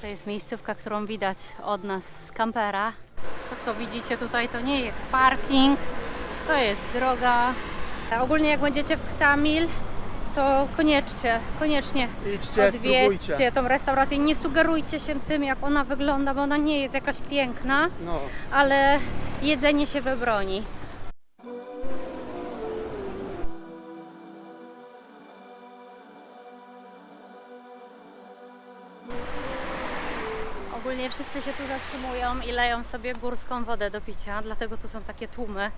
To jest miejscówka, którą widać od nas z kampera. To co widzicie tutaj to nie jest parking, to jest droga. Ogólnie jak będziecie w Ksamil, to koniecznie, koniecznie Idźcie, odwiedźcie spróbujcie. tą restaurację. Nie sugerujcie się tym, jak ona wygląda, bo ona nie jest jakaś piękna, No, ale jedzenie się wybroni. Ogólnie wszyscy się tu zatrzymują i leją sobie górską wodę do picia, dlatego tu są takie tłumy.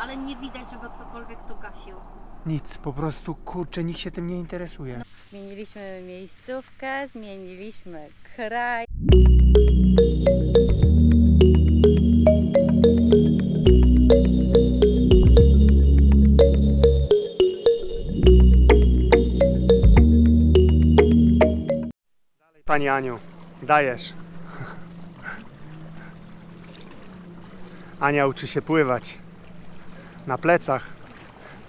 Ale nie widać, żeby ktokolwiek tu gasił. nic, po prostu kurczę, nikt się tym nie interesuje. Zmieniliśmy miejscówkę, zmieniliśmy kraj. Pani Aniu, dajesz. Ania uczy się pływać na plecach.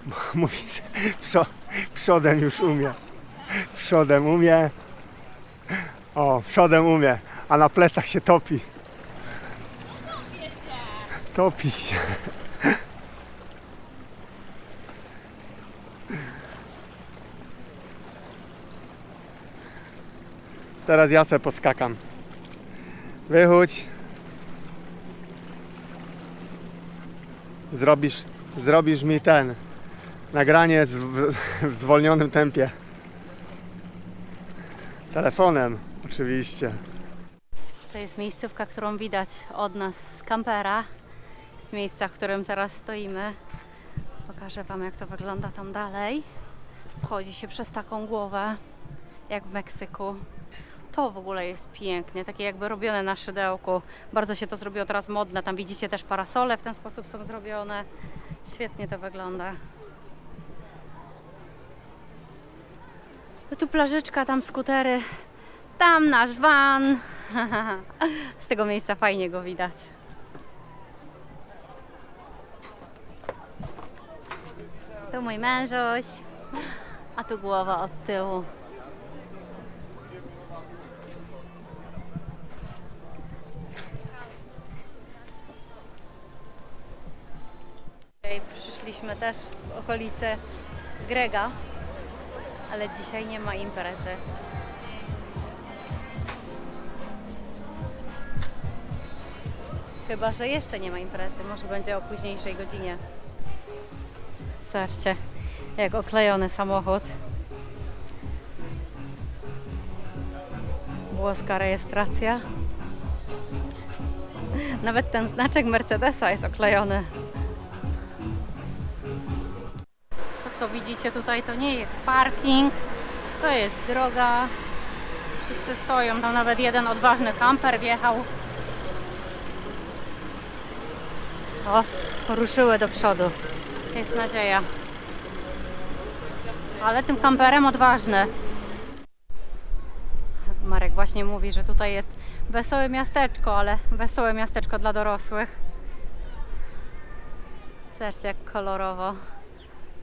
Bo mówi, że przo, przodem już umie. Przodem umie. O, przodem umie, a na plecach się topi. Topi się. Teraz ja se poskakam. Wychódź. Zrobisz, zrobisz mi ten nagranie z, w, w zwolnionym tempie. Telefonem, oczywiście. To jest miejscówka, którą widać od nas z kampera, z miejsca, w którym teraz stoimy. Pokażę Wam, jak to wygląda tam dalej. Wchodzi się przez taką głowę, jak w Meksyku. To w ogóle jest pięknie, takie jakby robione na szydełku. Bardzo się to zrobiło teraz modne. Tam widzicie też parasole w ten sposób są zrobione. Świetnie to wygląda. Tu plażyczka, tam skutery, tam nasz van. Z tego miejsca fajnie go widać. Tu mój mężuś, a tu głowa od tyłu. Przyszliśmy też w okolice Grega, ale dzisiaj nie ma imprezy. Chyba, że jeszcze nie ma imprezy. Może będzie o późniejszej godzinie. Zobaczcie, jak oklejony samochód. Włoska rejestracja. Nawet ten znaczek Mercedesa jest oklejony. Co widzicie tutaj to nie jest parking, to jest droga. Wszyscy stoją, tam nawet jeden odważny kamper wjechał. O, poruszyły do przodu. Jest nadzieja. Ale tym kamperem odważny. Marek właśnie mówi, że tutaj jest wesołe miasteczko, ale wesołe miasteczko dla dorosłych. Zobaczcie jak kolorowo.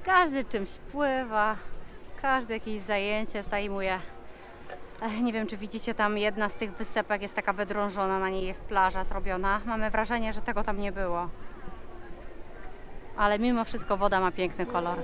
Każdy czymś pływa, każdy jakieś zajęcie zdejmuje. Ech, Nie wiem, czy widzicie, tam jedna z tych wysepek jest taka wydrążona, na niej jest plaża zrobiona. Mamy wrażenie, że tego tam nie było. Ale mimo wszystko woda ma piękny kolor.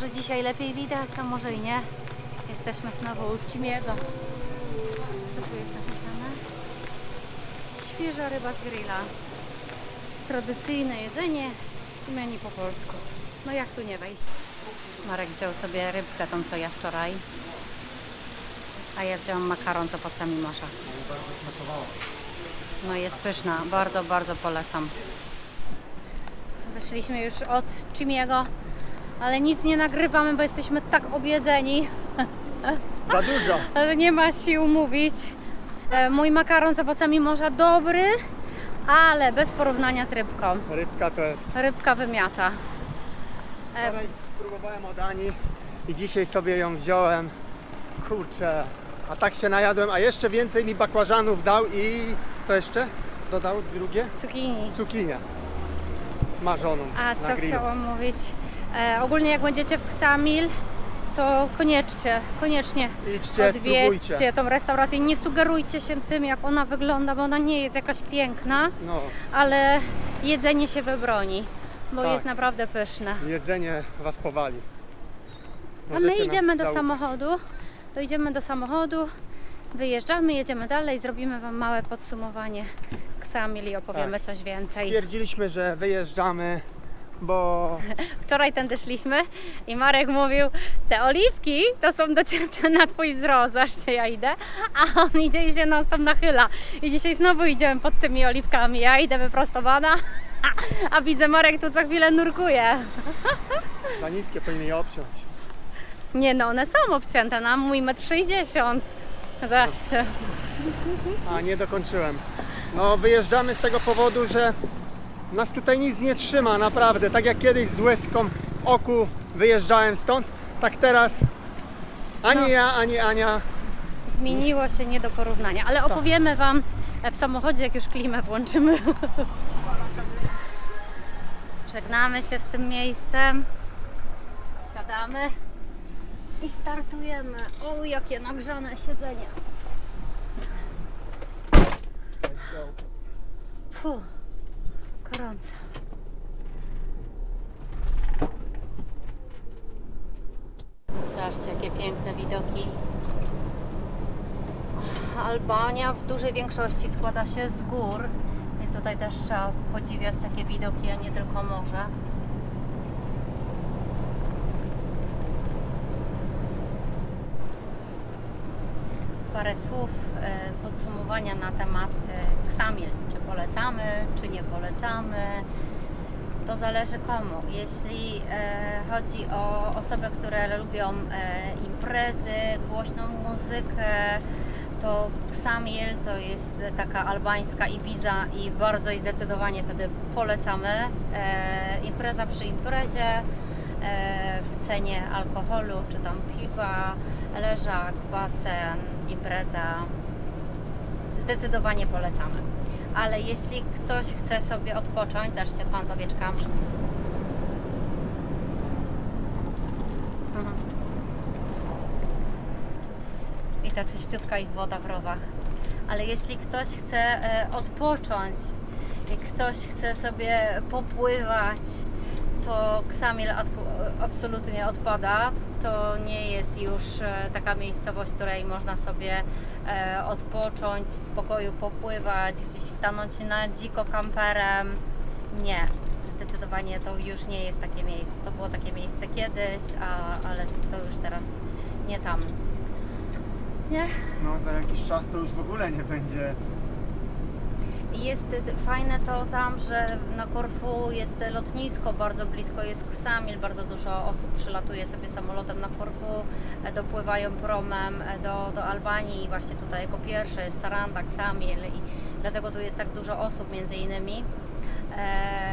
Może dzisiaj lepiej widać, a może i nie. Jesteśmy znowu u Cimiego. Co tu jest napisane? Świeża ryba z grilla. Tradycyjne jedzenie i menu po polsku. No jak tu nie wejść? Marek wziął sobie rybkę, tą co ja wczoraj. A ja wziąłam makaron z owocami morza. Bardzo smakowało. No jest pyszna, bardzo, bardzo polecam. Wyszliśmy już od Cimiego, ale nic nie nagrywamy, bo jesteśmy tak objedzeni, Za dużo. nie ma sił mówić. E, Mój makaron z owocami morza dobry, ale bez porównania z rybką. Rybka to jest. Rybka wymiata. E, Wczoraj spróbowałem od Ani i dzisiaj sobie ją wziąłem. Kurczę, a tak się najadłem, a jeszcze więcej mi bakłażanów dał i co jeszcze? Dodał drugie? Cukinii. Cukinię smażoną A co chciałam mówić? E, ogólnie jak będziecie w Ksamil, to koniecznie, koniecznie Idźcie, spróbujcie. odwiedźcie tą restaurację. Nie sugerujcie się tym, jak ona wygląda, bo ona nie jest jakaś piękna, No, ale jedzenie się wybroni, bo Tak. jest naprawdę pyszne. jedzenie was powali. A my Możecie nam idziemy do zaufać. samochodu, to idziemy do samochodu, wyjeżdżamy, jedziemy dalej, zrobimy Wam małe podsumowanie Ksamil i opowiemy Tak. coś więcej. Stwierdziliśmy, że wyjeżdżamy, bo Wczoraj tędy szliśmy i Marek mówił, te oliwki to są docięte na Twój wzrost, zobaczcie, ja idę, a on idzie i się nas tam nachyla. I dzisiaj znowu idziemy pod tymi oliwkami, ja idę wyprostowana, a widzę Marek tu co chwilę nurkuje. za niskie powinien je obciąć. Nie no, one są obcięte na mój 1,60 m. Zobaczcie. A nie dokończyłem. No wyjeżdżamy z tego powodu, że nas tutaj nic nie trzyma, naprawdę. Tak jak kiedyś z łezką w oku wyjeżdżałem stąd, tak teraz ani No. ja, ani Ania. Zmieniło się nie do porównania, ale opowiemy Wam w samochodzie, jak już klimę włączymy. Żegnamy się z tym miejscem. Siadamy i startujemy. O, jakie nagrzane siedzenie. Puh, gorąco. Zobaczcie, jakie piękne widoki. Albania w dużej większości składa się z gór, więc tutaj też trzeba podziwiać takie widoki, a nie tylko morze. Parę słów e, podsumowania na temat e, Ksamil. Polecamy, czy nie polecamy? To zależy komu. Jeśli e, chodzi o osoby, które lubią e, imprezy, głośną muzykę, to Ksamil to jest taka albańska Ibiza i bardzo i zdecydowanie wtedy polecamy. E, impreza przy imprezie, e, w cenie alkoholu, czy tam piwa, leżak, basen, impreza. Zdecydowanie polecamy. Ale jeśli ktoś chce sobie odpocząć, zobaczcie pan z owieczkami. Mhm. I ta czyściutka ich woda w rowach. Ale jeśli ktoś chce e, odpocząć i ktoś chce sobie popływać, to Ksamil absolutnie odpada. To nie jest już e, taka miejscowość, której można sobie e, odpocząć, w spokoju popływać, gdzieś stanąć na dziko kamperem. Nie, zdecydowanie to już nie jest takie miejsce. To było takie miejsce kiedyś, a, ale to już teraz nie tam. Nie? No za jakiś czas to już w ogóle nie będzie. Jest fajne to tam, że na Korfu jest lotnisko, bardzo blisko jest Ksamil, bardzo dużo osób przylatuje sobie samolotem na Korfu, e, dopływają promem e, do, do Albanii i właśnie tutaj jako pierwsze jest Saranda, Ksamil i dlatego tu jest tak dużo osób między innymi. E,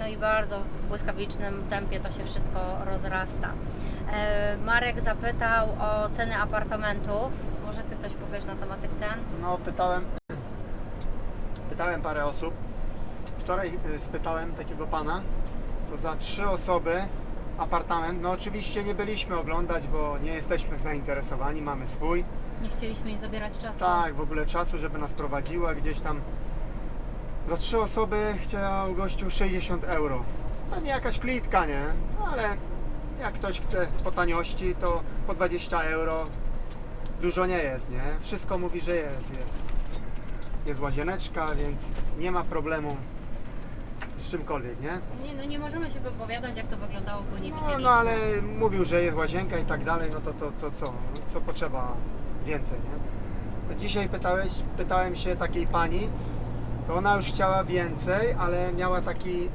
No i bardzo w błyskawicznym tempie to się wszystko rozrasta. Marek zapytał o ceny apartamentów. Może Ty coś powiesz na temat tych cen? No pytałem, pytałem parę osób. Wczoraj y, spytałem takiego pana, to za trzy osoby apartament. No oczywiście nie byliśmy oglądać, bo nie jesteśmy zainteresowani, mamy swój. Nie chcieliśmy im zabierać czasu. Tak, w ogóle czasu, żeby nas prowadziła gdzieś tam. Za trzy osoby chciał gościu 60 euro. Pewnie jakaś klitka, nie? No ale Jak ktoś chce po taniości, to po 20 euro dużo nie jest, nie? Wszystko mówi, że jest, jest. Jest łazieneczka, więc nie ma problemu z czymkolwiek, nie? Nie, no nie możemy się wypowiadać, jak to wyglądało, bo nie No, widzieliśmy. no ale mówił, że jest łazienka i tak dalej, no to, to, to co? Co potrzeba więcej, nie? No Dzisiaj pytałeś, pytałem się takiej pani, to ona już chciała więcej, ale miała taki,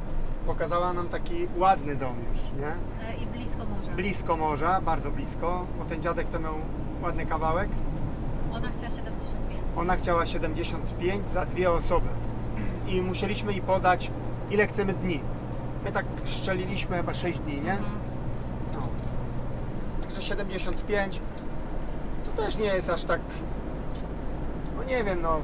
pokazała nam taki ładny dom już, nie? E, I blisko morza. Blisko morza, bardzo blisko, bo ten dziadek to miał ładny kawałek. Ona chciała 75. Ona chciała 75 za dwie osoby i musieliśmy jej podać, ile chcemy dni. My tak szczeliliśmy chyba 6 dni, nie? Mhm. No. Także 75 to też nie jest aż tak. No nie wiem, no.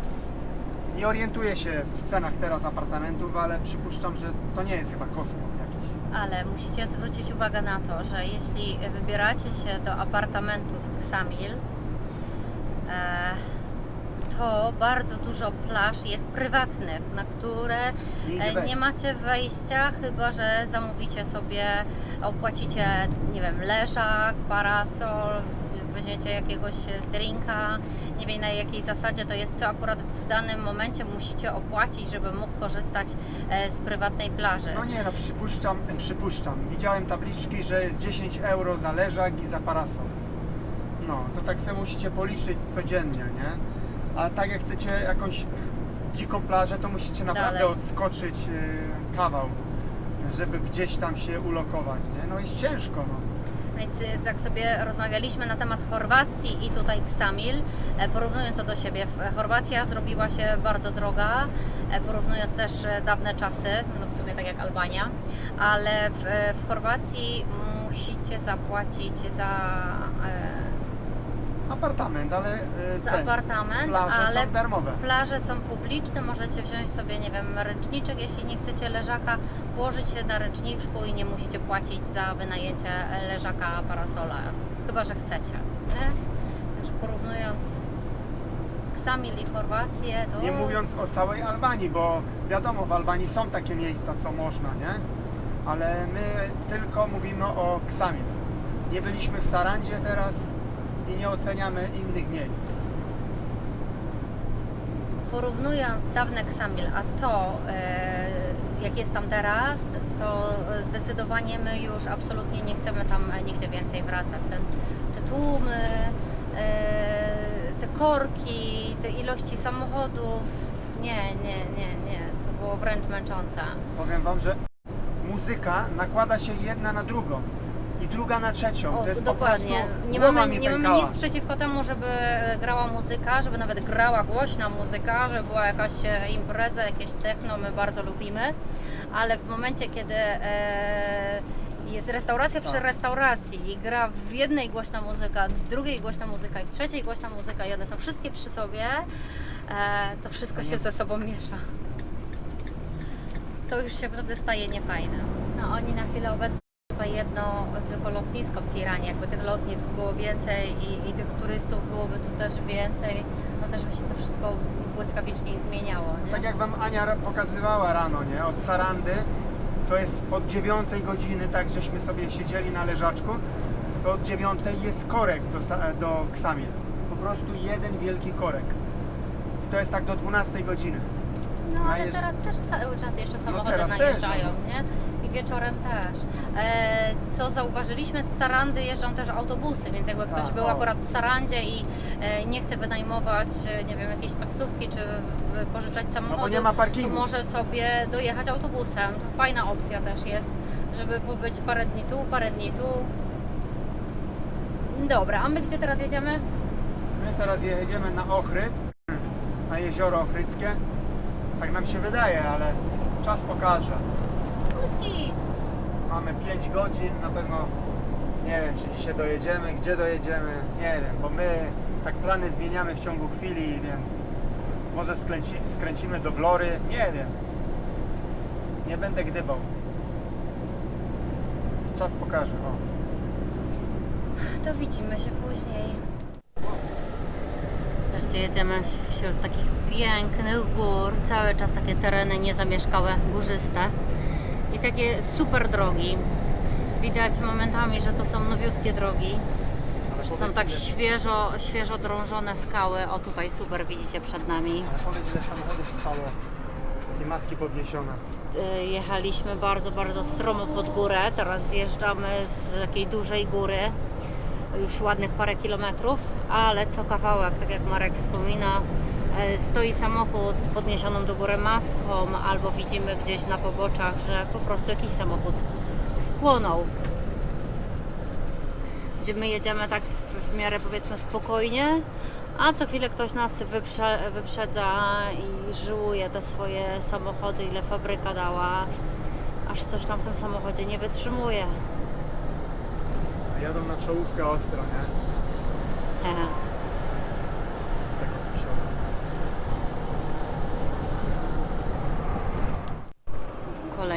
Nie orientuję się w cenach teraz apartamentów, ale przypuszczam, że to nie jest chyba kosmos jakiś. Ale musicie zwrócić uwagę na to, że jeśli wybieracie się do apartamentów Xamil, e, to bardzo dużo plaż jest prywatnych, na które Nie e, macie wejścia, chyba że zamówicie sobie, opłacicie, nie wiem, leżak, parasol, weźmiecie jakiegoś drinka, nie wiem na jakiej zasadzie to jest, co akurat w danym momencie musicie opłacić, żeby mógł korzystać e, z prywatnej plaży. No nie, no przypuszczam, przypuszczam. Widziałem tabliczki, że jest 10 euro za leżak i za parasol. No, to tak sobie musicie policzyć codziennie, nie? A tak jak chcecie jakąś dziką plażę, to musicie naprawdę Dalej. odskoczyć y, kawał, żeby gdzieś tam się ulokować, nie? No jest ciężko, no. Więc y, tak sobie rozmawialiśmy na temat Chorwacji i tutaj Ksamil, e, porównując to do siebie. W- Chorwacja zrobiła się bardzo droga, e, porównując też e, dawne czasy, no w sumie tak jak Albania, ale w, e, w Chorwacji musicie zapłacić za, e, Apartament, ale y, ten, apartament, plaże ale są darmowe. Plaże są publiczne, możecie wziąć sobie, nie wiem, ręczniczek, jeśli nie chcecie leżaka, położyć się na ręczniczku i nie musicie płacić za wynajęcie leżaka, parasola, chyba, że chcecie. Nie? Także porównując Ksamil i Chorwację, to... Nie mówiąc o całej Albanii, bo wiadomo, w Albanii są takie miejsca, co można, nie? Ale my tylko mówimy o Ksamil. Nie byliśmy w Sarandzie teraz i nie oceniamy innych miejsc. Porównując dawne Ksamil, a to e, jak jest tam teraz, to zdecydowanie my już absolutnie nie chcemy tam e, nigdy więcej wracać. Ten, te tłumy, e, te korki, te ilości samochodów, nie, nie, nie, nie. To było wręcz męczące. Powiem Wam, że muzyka nakłada się jedna na drugą i druga na trzecią. O, to jest dokładnie. po prostu Nie mamy, nie mamy nic przeciwko temu, żeby grała muzyka, żeby nawet grała głośna muzyka, żeby była jakaś e, impreza, jakieś techno, my bardzo lubimy, ale w momencie, kiedy e, jest restauracja przy Tak. restauracji i gra w jednej głośna muzyka, w drugiej głośna muzyka i w trzeciej głośna muzyka i one są wszystkie przy sobie, e, to wszystko się ze sobą miesza. To już się wtedy staje niefajne. No oni na chwilę obecną jedno tylko lotnisko w Tiranie. Jakby tych lotnisk było więcej i, i tych turystów byłoby tu też więcej, no też by się to wszystko błyskawicznie zmieniało. Nie? Tak jak Wam Ania pokazywała rano, nie? Od Sarandy to jest od 9 godziny, tak żeśmy sobie siedzieli na leżaczku, to od 9 jest korek do, do Ksamil. Po prostu jeden wielki korek. I to jest tak do 12 godziny. No ale teraz też cały czas jeszcze samochody teraz też, najeżdżają, no. nie? Wieczorem też. E, co zauważyliśmy, z Sarandy jeżdżą też autobusy, więc jakby ktoś Tak, był o. akurat w Sarandzie i e, nie chce wynajmować, e, nie wiem, jakiejś taksówki czy w- pożyczać samochodu, No nie ma parkingu. to może sobie dojechać autobusem. To fajna opcja też jest, żeby pobyć parę dni tu, parę dni tu. Dobra, a my gdzie teraz jedziemy? My teraz jedziemy na Ochryd, na jezioro Ochrydzkie. Tak nam się wydaje, ale czas pokaże. Mamy 5 godzin, na pewno nie wiem, czy dzisiaj dojedziemy, gdzie dojedziemy, nie wiem, bo my tak plany zmieniamy w ciągu chwili, więc może skręci, skręcimy do Wlory, nie wiem. Nie będę gdybał. Czas pokaże. O. To widzimy się później. Zobaczcie, jedziemy wśród takich pięknych gór, cały czas takie tereny niezamieszkałe, górzyste takie super drogi. Widać momentami, że to są nowiutkie drogi. Że są tak świeżo, świeżo drążone skały. O tutaj super widzicie przed nami. Ale powiedz ile samochodów stało. I maski podniesione. Y, Jechaliśmy bardzo, bardzo stromo pod górę. Teraz zjeżdżamy z takiej dużej góry. Już ładnych parę kilometrów, ale co kawałek, tak jak Marek wspomina, stoi samochód z podniesioną do góry maską, albo widzimy gdzieś na poboczach, że po prostu jakiś samochód spłonął. Gdzie my jedziemy tak w, w miarę powiedzmy spokojnie, a co chwilę ktoś nas wyprze, wyprzedza i żyłuje te swoje samochody, ile fabryka dała, aż coś tam w tym samochodzie nie wytrzymuje. Jadą na czołówkę ostro, nie? Ehe. Tego posiada.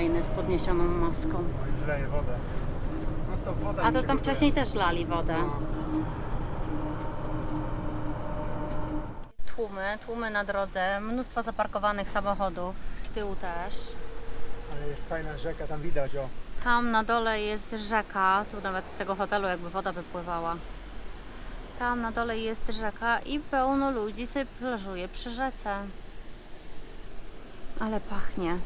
Kolejny z podniesioną maską. No już leje wodę. No stop, woda A mi to się tam gotuje. wcześniej też lali wodę. No. Tłumy, tłumy na drodze, mnóstwo zaparkowanych samochodów, z tyłu też. Ale jest fajna rzeka, tam widać o. Tam na dole jest rzeka, tu nawet z tego hotelu jakby woda wypływała. Tam na dole jest rzeka i pełno ludzi sobie plażuje przy rzece. Ale pachnie.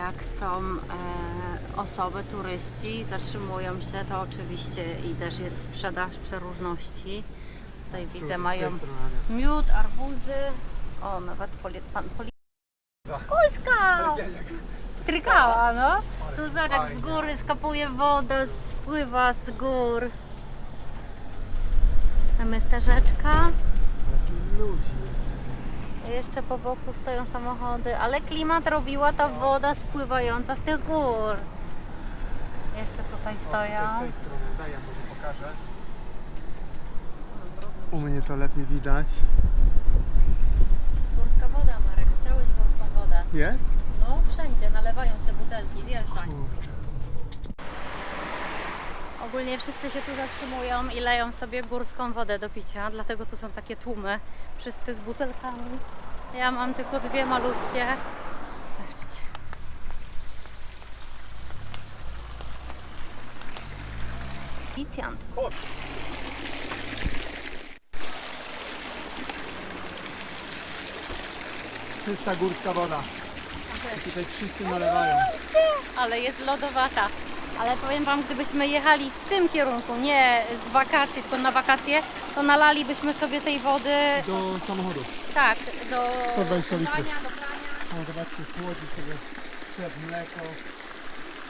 Jak są e, osoby, turyści, zatrzymują się, to oczywiście i też jest sprzedaż przeróżności. Tutaj Tu, widzę, mają miód, arbuzy. O, nawet poli, pan poli... Kuska! Trykała, no. Tu zobacz, jak z góry skapuje woda, spływa z gór. Tam jest ta rzeczka. Ale tu ludzi. Jeszcze po boku stoją samochody, ale klimat robiła ta woda spływająca z tych gór. Jeszcze tutaj stoją. Z tej strony, daj ja może pokażę. U mnie to lepiej widać. Górska woda, Marek. Chciałeś górską wodę. Jest? No, wszędzie nalewają sobie butelki, zjeżdżań. Kurczę. Ogólnie wszyscy się tu zatrzymują i leją sobie górską wodę do picia, dlatego tu są takie tłumy. Wszyscy z butelkami. Ja mam tylko dwie malutkie. Zobaczcie. Policjant. Czysta górska woda. Tutaj wszyscy nalewają. Ale jest lodowata. Ale powiem Wam, gdybyśmy jechali w tym kierunku, nie z wakacji, tylko na wakacje, to nalalibyśmy sobie tej wody, Do samochodu. tak, do 120 litrów. prania, do prania. O, zobaczcie, chłodzi sobie chleb, mleko.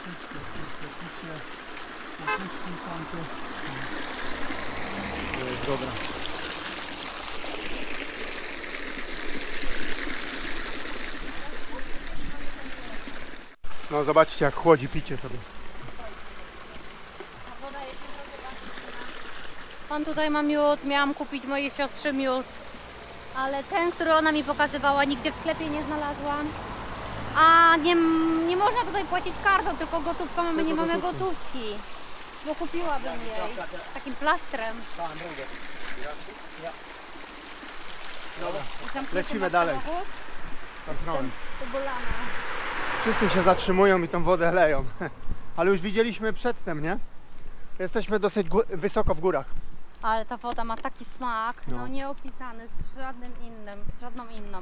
Wszystko, wszystko, tamte. To jest dobra. No zobaczcie jak chłodzi picie sobie. On tutaj ma miód, miałam kupić mojej siostrze miód, ale ten, który ona mi pokazywała, nigdzie w sklepie nie znalazłam. A nie, nie można tutaj płacić kartą, tylko gotówką, my nie mamy gotówki. Bo kupiłabym jej takim plastrem. Lecimy dalej. zamknąłem. Wszyscy się zatrzymują i tą wodę leją. Ale już widzieliśmy przedtem, nie? Jesteśmy dosyć wysoko w górach. Ale ta woda ma taki smak, no, No. nieopisany z żadnym innym, z żadną inną.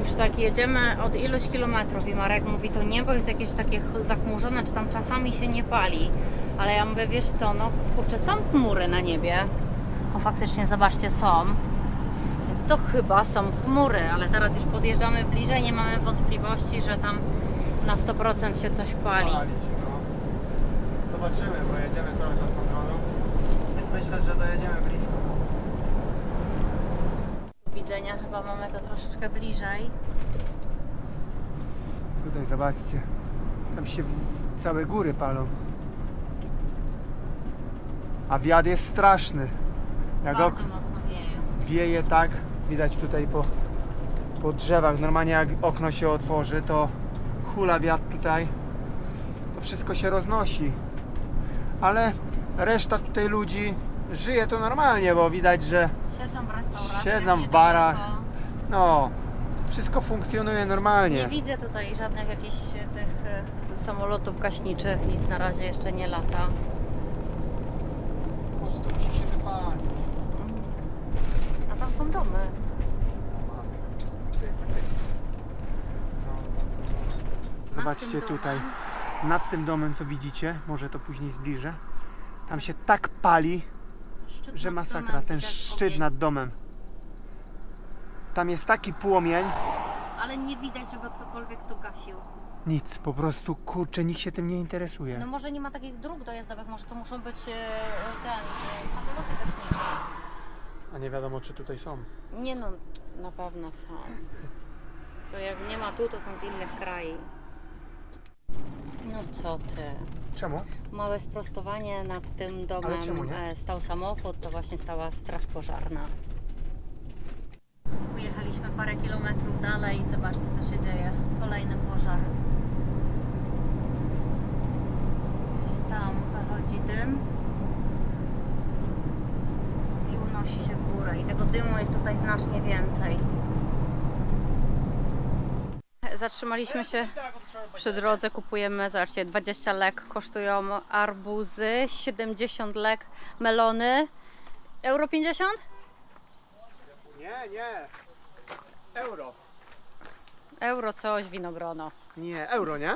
Już tak jedziemy od iluś kilometrów i Marek mówi, to niebo jest jakieś takie ch- zachmurzone, czy tam czasami się nie pali. Ale ja mówię, wiesz co, no kurczę, są chmury na niebie. O faktycznie, zobaczcie, są. Więc to chyba są chmury, ale teraz już podjeżdżamy bliżej, nie mamy wątpliwości, że tam na 100% się coś pali. Palić. Zobaczymy, bo jedziemy cały czas tą drogą. Więc myślę, że dojedziemy blisko. widzenia chyba mamy to troszeczkę bliżej. Tutaj zobaczcie. Tam się całe góry palą. A wiatr jest straszny. Jak ok- Bardzo mocno wieje. wieje tak, widać tutaj po, po drzewach. Normalnie jak okno się otworzy, to hula wiatr tutaj. To wszystko się roznosi. Ale reszta tutaj ludzi żyje to normalnie, bo widać, że Siedzą w restauracjach. Siedzą w niedaleko. barach. No, wszystko funkcjonuje normalnie. Nie widzę tutaj żadnych jakichś e, tych e, samolotów gaśniczych, nic na razie jeszcze nie lata. Może to musi się wypalić. A tam są domy. Zobaczcie tym domem. Nad tym domem, co widzicie, może to później zbliżę. Tam się tak pali, Szczyt że nad masakra. domem, Ten widać szczyt ogień. nad domem. Tam jest taki płomień. Ale nie widać, żeby ktokolwiek to gasił. Nic, po prostu kurczę, nikt się tym nie interesuje. No może nie ma takich dróg dojazdowych, może to muszą być e, ten, e, samoloty gaśnicze. A nie wiadomo, czy tutaj są. Nie no, na pewno są. To jak nie ma tu, to są z innych krajów. No co ty. Czemu? Małe sprostowanie nad tym domem Ale czemu nie? e, stał samochód, to właśnie stała straż pożarna. Ujechaliśmy parę kilometrów dalej i zobaczcie co się dzieje. Kolejny pożar. Gdzieś tam wychodzi dym i unosi się w górę. I tego dymu jest tutaj znacznie więcej. Zatrzymaliśmy się przy drodze, kupujemy, zobaczcie, 20 lek kosztują arbuzy, 70 lek melony. Euro 50? Nie, nie. Euro. Euro coś, winogrono. Nie, euro, nie?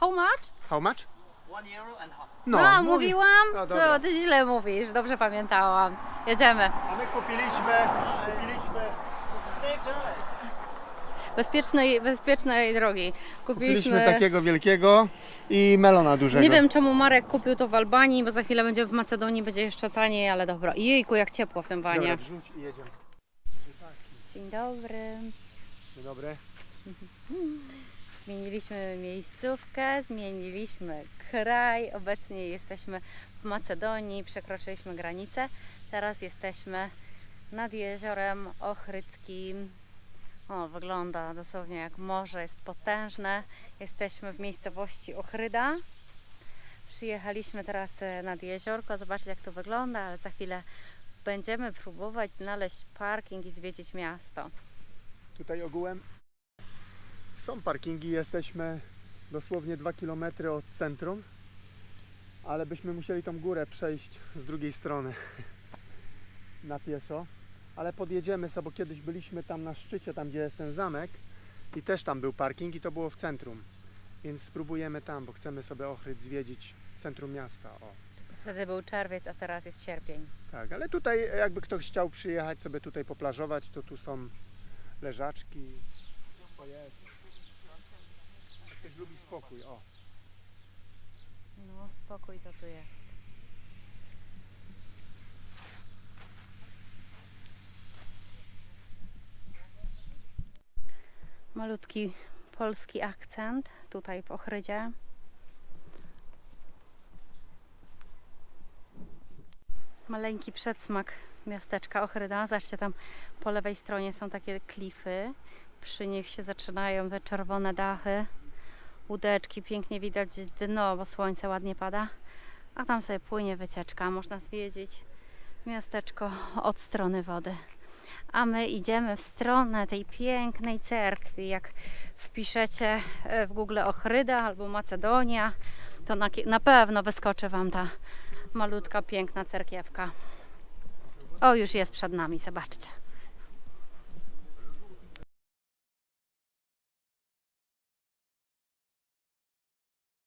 How much? How much? One euro and half. No, A, mówi- mówiłam? No, to ty źle mówisz, dobrze pamiętałam. Jedziemy. A my kupiliśmy, kupiliśmy, journey. Bezpiecznej, bezpiecznej drogi. Kupiliśmy... kupiliśmy takiego wielkiego i melona dużego. Nie wiem czemu Marek kupił to w Albanii, bo za chwilę będzie w Macedonii, będzie jeszcze taniej, ale dobra. Jejku, jak ciepło w tym Dobra, wanie. wrzuć i jedziemy. Dzień dobry. Dzień dobry. Zmieniliśmy miejscówkę, zmieniliśmy kraj. Obecnie jesteśmy w Macedonii, przekroczyliśmy granicę. Teraz jesteśmy nad jeziorem Ochryckim. O, wygląda dosłownie jak morze, jest potężne. Jesteśmy w miejscowości Ochryda. Przyjechaliśmy teraz e, nad jeziorko, zobaczcie jak to wygląda, ale za chwilę będziemy próbować znaleźć parking i zwiedzić miasto. Tutaj ogółem są parkingi, jesteśmy dosłownie 2 km od centrum, ale byśmy musieli tą górę przejść z drugiej strony na pieszo, ale podjedziemy sobie, bo kiedyś byliśmy tam na szczycie, tam gdzie jest ten zamek i też tam był parking i to było w centrum, więc spróbujemy tam, bo chcemy sobie Ochryd zwiedzić centrum miasta. O. Wtedy był czerwiec, a teraz jest sierpień. Tak, ale tutaj jakby ktoś chciał przyjechać sobie tutaj poplażować, to tu są leżaczki. Ktoś lubi spokój, o. No, spokój to tu jest. Malutki polski akcent tutaj w Ochrydzie. Maleńki przedsmak miasteczka Ochryda. Zobaczcie, tam po lewej stronie są takie klify. Przy nich się zaczynają te czerwone dachy łódeczki, pięknie widać dno, bo słońce ładnie pada. A tam sobie płynie wycieczka, można zwiedzić miasteczko od strony wody. A my idziemy w stronę tej pięknej cerkwi. Jak wpiszecie e, w Google Ochryda albo Macedonia, to na, na pewno wyskoczy Wam ta malutka, piękna cerkiewka. O, już jest przed nami, zobaczcie.